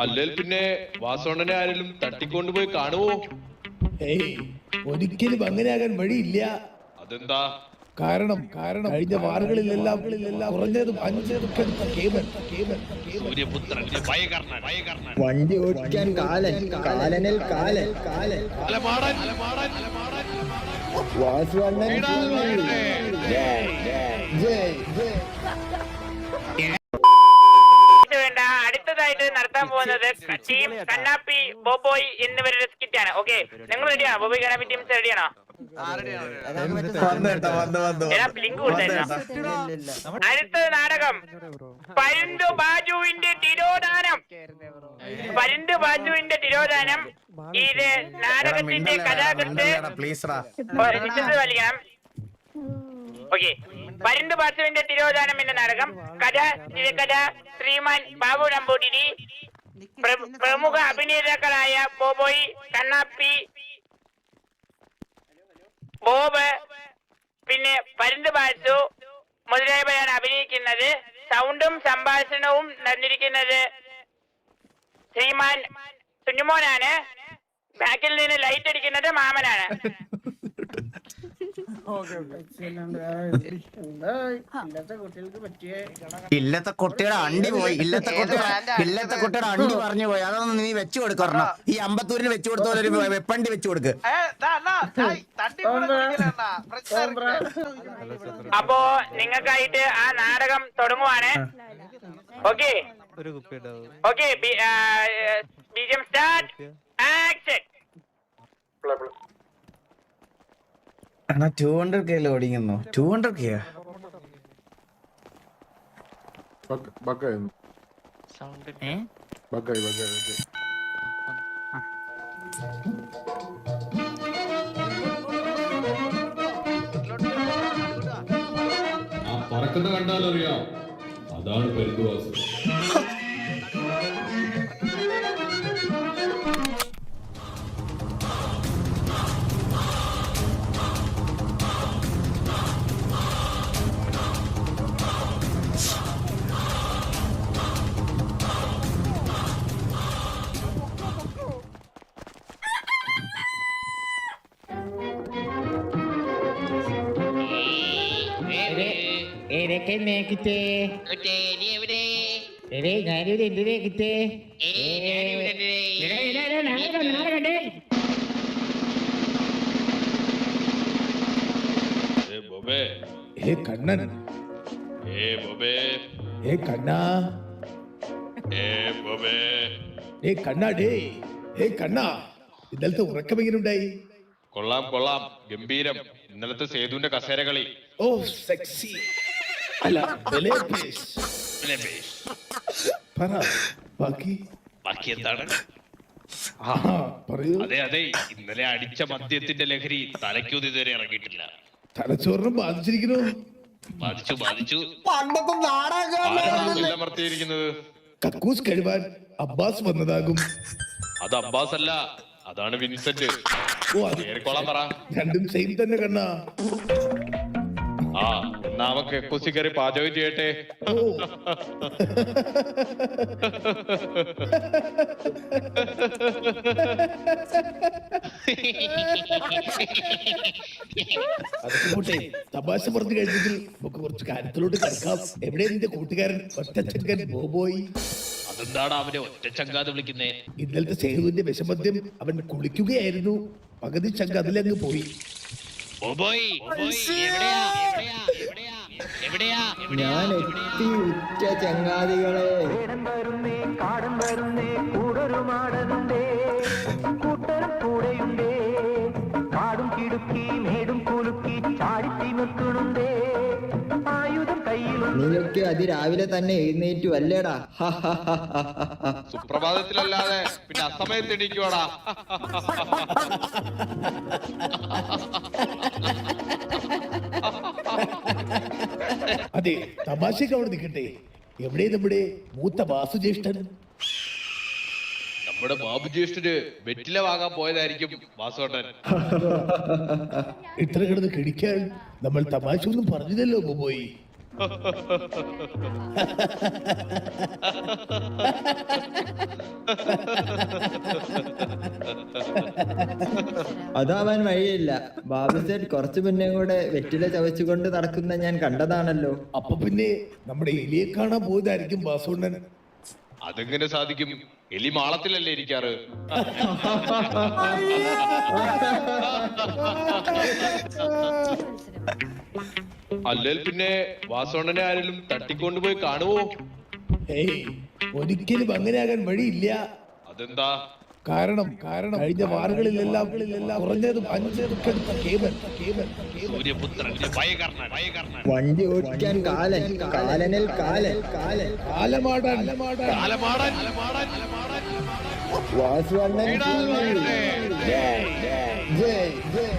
അല്ലെങ്കിൽ പിന്നെ വാസോണ്ടനെ ആരെങ്കിലും തട്ടിക്കൊണ്ടുപോയി കാണുവോ? ഏയ് ഒരിക്കലും അങ്ങനെയാകാൻ വഴിയില്ല. അതെന്താ? കാരണം കാരണം കഴിഞ്ഞ വാറുകളിലെല്ലാം കുറഞ്ഞതും അഞ്ച് സൂര്യപുത്രൻ വണ്ടി ഓടിക്കാൻ കാലൻ കാലനിൽ കാലൻ. കാലൻ വാസുവണ്ണൻ വരട്ടെ. ജയ് ജയ് ഇത് വേണ്ട അടുത്തതായിട്ട് നടത്താൻ പോകുന്നത് ടീം കണ്ണാപ്പി ബോബോയ് എന്നിവരുടെ സ്കിറ്റ് ആണ്. ഓക്കെ നിങ്ങൾ റെഡിയാണ് ബോബോയ് കണ്ണാപ്പി ടീംസ് റെഡിയാണോ അടുത്ത നാടകം. പരുന്തു ബാജുവിന്റെ തിരോധാനം. പരുന്തു ബാജുവിന്റെ തിരോധാനം. ഇത് നാടകത്തിന്റെ കഥാകൃത്ത് വലിക്കണം ഓക്കെ. പരുന്ത് ബാജുവിന്റെ തിരോധാനം എന്ന നാടകം. കഥ തിരക്കഥ ശ്രീമാൻ ബാബു നമ്പൂതിരി. പ്രമുഖ അഭിനേതാക്കളായ ബോബോയ് കണ്ണാപ്പി ബോബ് പിന്നെ പരിന്ത് ബാസു മുതലായവരാണ് അഭിനയിക്കുന്നത്. സൗണ്ടും സംഭാഷണവും നടന്നിരിക്കുന്നത് ശ്രീമാൻ സുനിമോനാണ് ബാക്കിൽ നിന്ന് ലൈറ്റ് അടിക്കുന്നത് മാമനാണ്. ഇല്ലത്തെ കുട്ടിയുടെ അണ്ടി പോയി. ഇല്ലത്തെ കുട്ടിയുടെ ഇല്ലത്തെ കുട്ടിയുടെ അണ്ടി പറഞ്ഞു പോയി. അതൊന്നും നീ വെച്ചു കൊടുക്കണം ഈ അമ്പത്തൂരിന് വെച്ചു കൊടുത്ത പോലെ ഒരു വെപ്പണ്ടി വെച്ചു കൊടുക്ക്. അപ്പോ നിങ്ങൾക്കായിട്ട് ആ നാടകം തുടങ്ങുവാണ്. Okay. Okay B G M start. Action. അണ്ണാ ടൂ ഹൺഡ്രഡ് കെ ഓടിക്കുന്നു. ടൂ ഹൺഡ്രഡ് കെയാ ബക്കായി ബക്കായി ഞാനിവിടെ എന്തിനാ കിട്ടേ ഏ ബോബേ. ഏ കണ്ണൻ. ഏ ബോബേ. ഏ കണ്ണാ. ഏ ബോബേ. ഏ കണ്ണാ ഡേ. ഏ കണ്ണാ. ഇന്നലത്തെ ഉറക്കം കൊള്ളാം കൊള്ളാം. ഗംഭീരം. ഇന്നലത്തെ സേതുവിന്റെ കസേര കളി ഓ സെക്സി അല്ല. പറ ബാക്കി ബാക്കി എന്താണ്? അതെ അതെ. ഇന്നലെ അടിച്ച മദ്യത്തിന്റെ ലഹരി തലയ്ക്കൊന്നും ഇതുവരെ ഇറങ്ങിയിട്ടില്ല. തലച്ചോറിനും ബാധിച്ചിരിക്കുന്നു. ബാധിച്ചു ബാധിച്ചു. പണ്ടത്തെ കക്കൂസ് കഴിവാൻ അബ്ബാസ് വന്നതാകും. അത് അബ്ബാസ് അല്ല അതാണ് വിൻസെന്റ്. ഓ അത് കേറിക്കോളാൻ പറ. രണ്ടും സെയിം തന്നെ കണ്ണാ. ആ എന്നാ കുസി കക്കൂസി കയറി പാചകം ചെയ്യട്ടെ. പോട്ടെ തമാശ പറഞ്ഞു കഴിഞ്ഞെങ്കിൽ നമുക്ക് കുറച്ച് കാര്യത്തിലോട്ട് കിടക്കാം. എവിടെ നിന്റെ കൂട്ടുകാരൻ? ഒറ്റച്ചങ്കൻ ബോബോയി അതെന്താണ് അവനെ ഒറ്റച്ചങ്കാത് വിളിക്കുന്നത് വിളിക്കുന്നേ? ഇന്നലത്തെ സേതുവിന്റെ വിഷമദ്യം അവൻ കുളിക്കുകയായിരുന്നു. പകുതി ചങ്ക അതിലങ്ങ് പോയി. ബോബോയ്, ബോബോയ്, എവിടെയാ, എവിടെയാ, ഞാൻ? എത്തി ഉറ്റ ചങ്ങാതികളെ. വരുന്നേ കാടൻ വരുന്നേ കൂടൊരു മാടനുണ്ടേ. കൂട്ടരും കൂടെയുണ്ടേ. കാടും കിടുക്കി മേടും കുലുക്കി ചാടിത്തി നിൽക്കണുണ്ടേ ആയുധം കയ്യിലുണ്ട്. നീയൊക്കെ അതിരാവിലെ തന്നെ എഴുന്നേറ്റു അല്ലേടാ. സുപ്രഭാതത്തിലല്ലാതെ പിന്നെ അസമയത്ത് എണീക്കുവാടാ. അതെ തമാശക്ക് അവിടെ നിൽക്കട്ടെ. എവിടെ നമ്മുടെ മൂത്ത വാസുജ്യേഷ്ഠൻ നമ്മുടെ ബാബു ജ്യേഷ്ഠന് വെറ്റില വാങ്ങാൻ പോയതായിരിക്കും വാസോട്ടൻ ഇത്ര കിടന്ന് കിടിക്കാൻ നമ്മൾ തമാശ ഒന്നും പറഞ്ഞില്ലല്ലോ ബോബോയി. അതാവാൻ വഴിയില്ല. ബാബു സേട്ട് കുറച്ചു മുന്നേ കൂടെ വെറ്റില ചവച്ചുകൊണ്ട് നടക്കുന്ന ഞാൻ കണ്ടതാണല്ലോ. അപ്പൊ പിന്നെ നമ്മുടെ എലിയെ കാണാൻ പോയതായിരിക്കും ബാസുണ്ണൻ. അതെങ്ങനെ സാധിക്കും? എലി മാളത്തിലല്ലേ ഇരിക്കാറ്? അല്ലെങ്കിൽ പിന്നെ വാസോണനെ ആരെങ്കിലും തട്ടിക്കൊണ്ടുപോയി കാണുവോ? ഏയ് ഒരിക്കലും അങ്ങനെയാകാൻ വഴിയില്ല. അതെന്താ? കാരണം കാരണം കഴിഞ്ഞ വാറുകളിലെല്ലാം കുറഞ്ഞതും അഞ്ചെടുക്കെടുത്ത കേബൽ കേബൽ ഭയകർണൻ ഭയകർണൻ. വണ്ടി ഓടിക്കാൻ കാലൻ കാലനിൽ കാലൻ. കാലൻ കാലമാടാൻ. കാലമാടൻ. വാസു ജയ്. ജയ് ജയ്.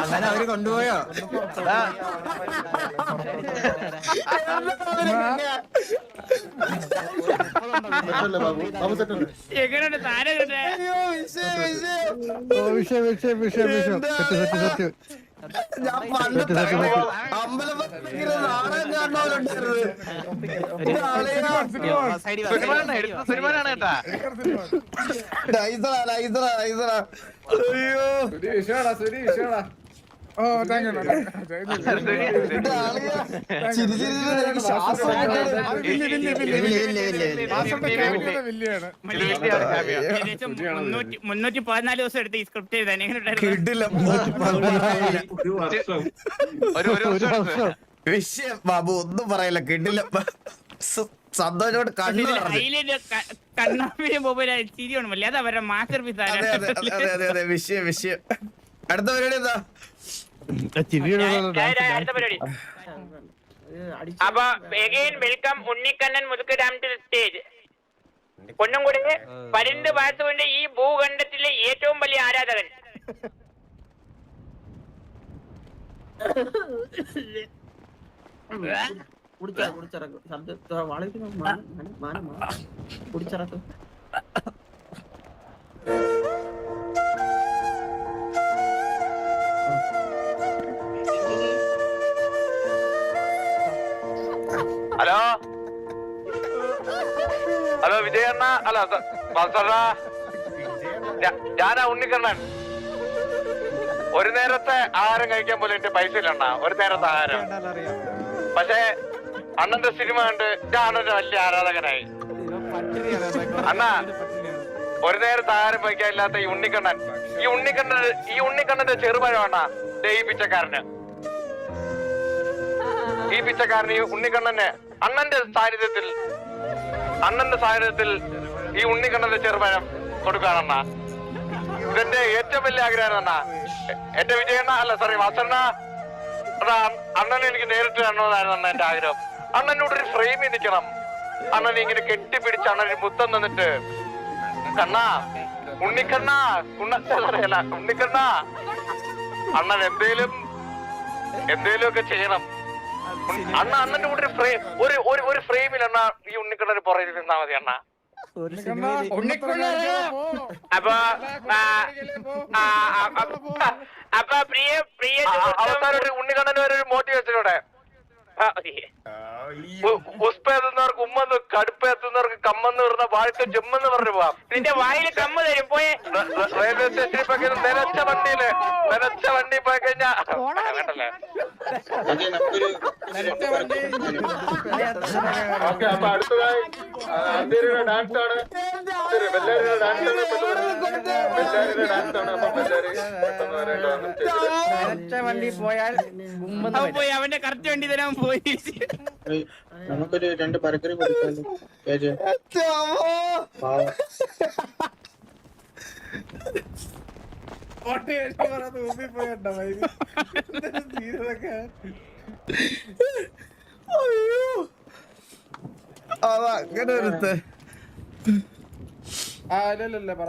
അങ്ങനെ അവർ കൊണ്ടുപോയോ സെറ്റല്ലേ ബാബു ബാബു വിഷയം. സത്യം സത്യം കിട്ടേ ഞാൻ പണ്ട് അമ്പലം ഇങ്ങനെ നാടകം കാണുന്നവരുണ്ടായിരുന്നു അയ്യോ മുന്നൂറ്റി പതിനാല് ദിവസം എടുത്ത് ഈ സ്ക്രിപ്റ്റ് എഴുതാൻ കിടിലം. വിഷയം ബാബു ഒന്നും പറയല്ല കിട്ടില്ല സന്തോഷോട് കണ്ണു കണ്ണാമ്പിന്റെ മൊബൈൽ ചിരിയാണ് വല്ലാതെ അവരുടെ മാസ്റ്റർ പീസ് അതെ അതെ അതെ വിഷയം വിഷയം അടുത്ത പരിപാടി എന്താ അപ്പൊ എഗെയിൻ വെൽക്കം ഉണ്ണിക്കണ്ണൻ മുതുക്ക് ഡാം ടു സ്റ്റേജ് ഒന്നും കൂടി പരിന്ത് വാസുവിന്റെ ഈ ഭൂഖണ്ഡത്തിലെ ഏറ്റവും വലിയ ആരാധകൻ. ഹലോ വിജയണ്ണ അല്ല ബസറ. ഞാനാ ഉണ്ണിക്കണ്ണൻ. ഒരു നേരത്തെ ആഹാരം കഴിക്കാൻ പോലും എന്റെ പൈസ ഇല്ലണ്ണ. ഒരു നേരത്തെ ആഹാരം. പക്ഷേ അണ്ണന്റെ സിനിമ കണ്ട് അണ്ണന്റെ വലിയ ആരാധകനായി. അണ്ണാ ഒരു നേരത്തെ ആഹാരം കഴിക്കാൻ ഇല്ലാത്ത ഈ ഉണ്ണിക്കണ്ണൻ. ഈ ഉണ്ണിക്കണ്ണൻ ഈ ഉണ്ണിക്കണ്ണന്റെ ചെറുപഴമാണ് ഈ പിച്ചക്കാരന്. ഈ പിച്ചക്കാരന് ഈ ഉണ്ണിക്കണ്ണന് അണ്ണന്റെ സാന്നിധ്യത്തിൽ അണ്ണന്റെ സാന്നിധ്യത്തിൽ ഈ ഉണ്ണിക്കണ്ണന്റെ ചെറുപഴം കൊടുക്കാണണ്ണ ഇതെന്റെ ഏറ്റവും വലിയ ആഗ്രഹമാണ് അണ്ണ എന്റെ വിജയണ്ണ അല്ല സോറി അണ്ണാ, അണ്ണനെ എനിക്ക് നേരിട്ട് കാണണമെന്നായിരുന്നു അണ്ണ എന്റെ ആഗ്രഹം. അണ്ണനോട് ഒരു ഫ്രെയിമിൽ നിൽക്കണം അണ്ണനെ ഇങ്ങനെ കെട്ടിപ്പിടിച്ച് അണ്ണന് മുത്തം തന്നിട്ട്. കണ്ണ ഉണ്ണിക്കണ്ണ ഉണ്ണല്ല ഉണ്ണിക്കണ്ണ. അണ്ണൻ എന്തേലും എന്തേലും ഒക്കെ ചെയ്യണം. അണ്ണ അണ്ണന്റെ കൂടെ ഒരു ഫ്രെയിം ഒരു ഒരു ഒരു ഫ്രെയിമിൽ അണ്ണ ഈ ഉണ്ണിക്കണ്ണന് പുറകിൽ നിന്നാ മതി അണ്ണ. അപ്പൊ അപ്പൊ പ്രിയ പ്രിയ അവസാനം ഒരു ഉണ്ണിക്കണ്ണന് വരെ ഒരു മോട്ടിവേഷനോടെ ആ, ഉമ്മന്ന് കടുപ്പേത്തുന്നവർക്ക് കമ്മെന്ന് പറഞ്ഞ വാഴക്ക് ജമ്മെന്ന് പറഞ്ഞു പോവാം. നിന്റെ വായിൽ കമ്മ തരും പോയെ. റെയിൽവേ സ്റ്റേഷനിൽ പോയി നിലച്ച വണ്ടിയിൽ നിലച്ച വണ്ടി പോയി കഴിഞ്ഞാ വേണ്ടല്ലേ ഓക്കെ അപ്പൊ അടുത്തതായി ഡാൻസ് ആണ്. ഡാൻസ് ആണ്. വണ്ടി പോയാൽ പോയി അവന്റെ കറക്റ്റ് വണ്ടി തരാൻ പോയി നമുക്കൊരു രണ്ട് പരക്കറി അതങ്ങനെ ഒരുത്ത് ആ ഇല്ല ഇല്ല പറ.